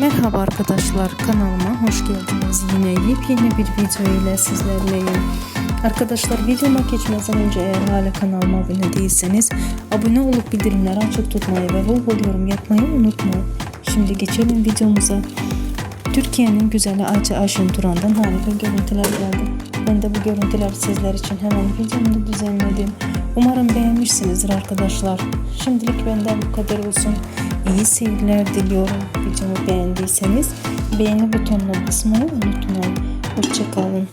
Merhaba arkadaşlar kanalıma hoş geldiniz. Yine yepyeni bir video ile sizlerleyim. Arkadaşlar videoma geçmeden önce eğer hala kanalıma abone değilseniz abone olup bildirimleri açık tutmayı ve bol bol yorum yapmayı unutmayın. Şimdi geçelim videomuza. Türkiye'nin güzeli Ayça Ayşen Turan'dan harika görüntüler geldi. Ben de bu görüntüleri sizler için hemen videomda düzenledim. Umarım beğenmişsinizdir arkadaşlar. Şimdilik benden bu kadar olsun. İyi seyirler diliyorum. Videomu beğendiyseniz beğeni butonuna basmayı unutmayın. Hoşçakalın.